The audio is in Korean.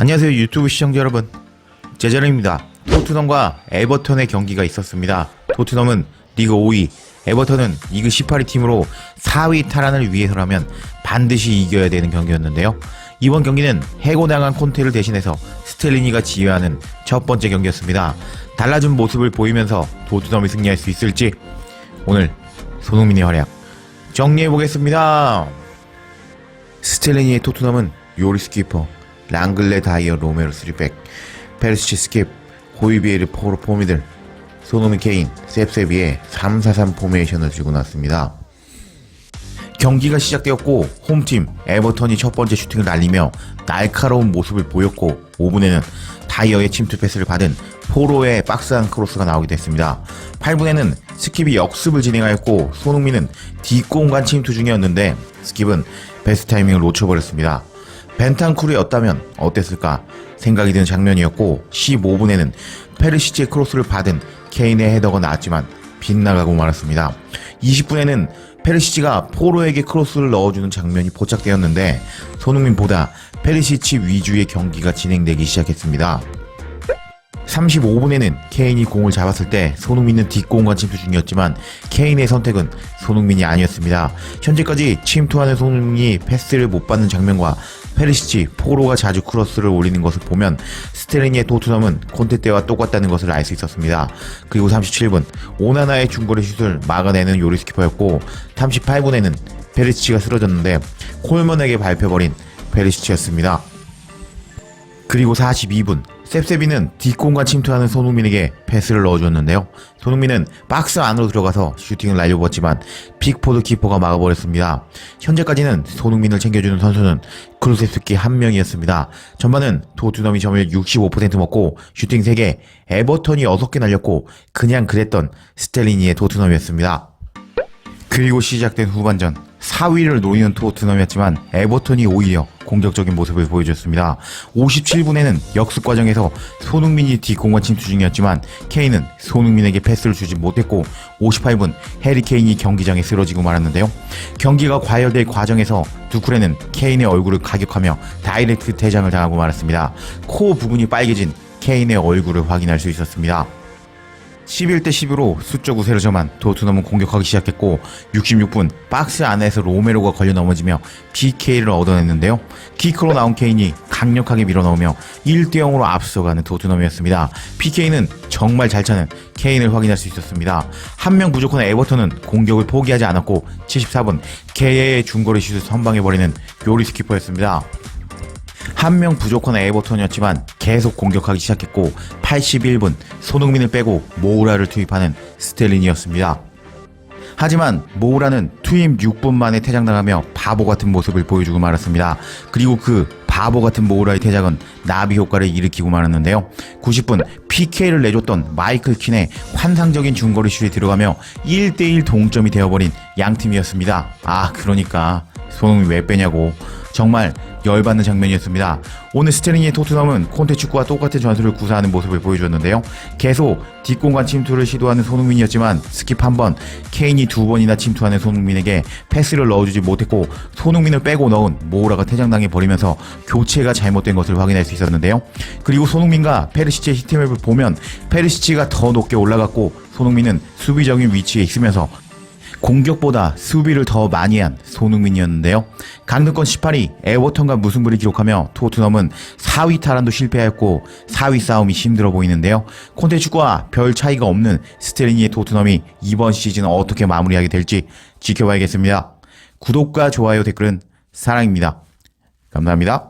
안녕하세요 유튜브 시청자 여러분. 제자름입니다. 토트넘과 에버턴의 경기가 있었습니다. 토트넘은 리그 5위 에버턴은 리그 18위 팀으로 4위 탈환을 위해서라면 반드시 이겨야 되는 경기였는데요. 이번 경기는 해고당한 콘테를 대신해서 스텔리니가 지휘하는 첫 번째 경기였습니다. 달라진 모습을 보이면서 토트넘이 승리할 수 있을지. 오늘 손흥민의 활약 정리해보겠습니다. 스텔리니의 토트넘은 요리스 키퍼, 랑글레 다이어 로메로 3백, 페르시치 스킵, 호이비에르 포로 포미들, 손흥민 케인, 셉셉이의 3-4-3 포메이션을 들고 났습니다. 경기가 시작되었고 홈팀 에버턴이 첫 번째 슈팅을 날리며 날카로운 모습을 보였고 5분에는 다이어의 침투 패스를 받은 포로의 박스한 크로스가 나오게 됐습니다. 8분에는 스킵이 역습을 진행하였고 손흥민은 뒷공간 침투 중이었는데 스킵은 베스트 타이밍을 놓쳐버렸습니다. 벤탄쿠르였다면 어땠을까 생각이 드는 장면이었고 15분에는 페르시치의 크로스를 받은 케인의 헤더가 나왔지만 빗나가고 말았습니다. 20분에는 페르시치가 포로에게 크로스를 넣어주는 장면이 포착되었는데 손흥민보다 페르시치 위주의 경기가 진행되기 시작했습니다. 35분에는 케인이 공을 잡았을 때 손흥민은 뒷공간 침투 중이었지만 케인의 선택은 손흥민이 아니었습니다. 현재까지 침투하는 손흥민이 패스를 못 받는 장면과 페르시치, 포로가 자주 크로스를 올리는 것을 보면 스테리니의 토트넘은 콘테 때와 똑같다는 것을 알 수 있었습니다. 그리고 37분 오나나의 중거리 슛을 막아내는 요리스 키퍼였고 38분에는 페르시치가 쓰러졌는데 콜먼에게 밟혀버린 페르시치였습니다. 그리고 42분 셉셉이는 뒷공간 침투하는 손흥민에게 패스를 넣어주었는데요. 손흥민은 박스 안으로 들어가서 슈팅을 날려보았지만 픽포드 키퍼가 막아버렸습니다. 현재까지는 손흥민을 챙겨주는 선수는 크루세스키 한 명이었습니다. 전반은 토트넘이 점을 65% 먹고 슈팅 3개, 에버턴이 6개 날렸고 그냥 그랬던 스텔리니의 토트넘이었습니다. 그리고 시작된 후반전 4위를 노리는 토트넘이었지만 에버턴이 오히려 공격적인 모습을 보여줬습니다. 57분에는 역습 과정에서 손흥민이 뒷공간 침투 중이었지만 케인은 손흥민에게 패스를 주지 못했고 58분 해리 케인이 경기장에 쓰러지고 말았는데요. 경기가 과열될 과정에서 두쿠레는 케인의 얼굴을 가격하며 다이렉트 퇴장을 당하고 말았습니다. 코 부분이 빨개진 케인의 얼굴을 확인할 수 있었습니다. 11대 10으로 수적 우세를 점한 토트넘은 공격하기 시작했고 66분 박스 안에서 로메로가 걸려 넘어지며 PK를 얻어냈는데요. 키크로 나온 케인이 강력하게 밀어넣으며 1대 0으로 앞서가는 토트넘이었습니다. PK는 정말 잘 차는 케인을 확인할 수 있었습니다. 한 명 부족한 에버턴은 공격을 포기하지 않았고 74분 케이의 중거리 슛을 선방해버리는 요리스 키퍼였습니다. 한 명 부족한 에버턴이었지만 계속 공격하기 시작했고 81분 손흥민을 빼고 모우라를 투입하는 스텔린이었습니다. 하지만 모우라는 투입 6분 만에 퇴장당하며 바보 같은 모습을 보여주고 말았습니다. 그리고 그 바보 같은 모우라의 퇴장은 나비 효과를 일으키고 말았는데요. 90분 PK를 내줬던 마이클 킨의 환상적인 중거리 슛이 들어가며 1대1 동점이 되어버린 양팀이었습니다. 아 그러니까 손흥민 왜 빼냐고 정말 열받는 장면이었습니다. 오늘 스테링의 토트넘은 콘테 축구와 똑같은 전술을 구사하는 모습을 보여줬는데요. 계속 뒷공간 침투를 시도하는 손흥민이었지만 스킵 한 번, 케인이 두 번이나 침투하는 손흥민에게 패스를 넣어주지 못했고 손흥민을 빼고 넣은 모우라가 퇴장당해 버리면서 교체가 잘못된 것을 확인할 수 있었는데요. 그리고 손흥민과 페르시치의 히트맵을 보면 페르시치가 더 높게 올라갔고 손흥민은 수비적인 위치에 있으면서 공격보다 수비를 더 많이 한 손흥민이었는데요. 강등권 18위 에버턴과 무승부를 기록하며 토트넘은 4위 탈환도 실패하였고 4위 싸움이 힘들어 보이는데요. 콘테 축구와 별 차이가 없는 스테리니의 토트넘이 이번 시즌 어떻게 마무리하게 될지 지켜봐야겠습니다. 구독과 좋아요 댓글은 사랑입니다. 감사합니다.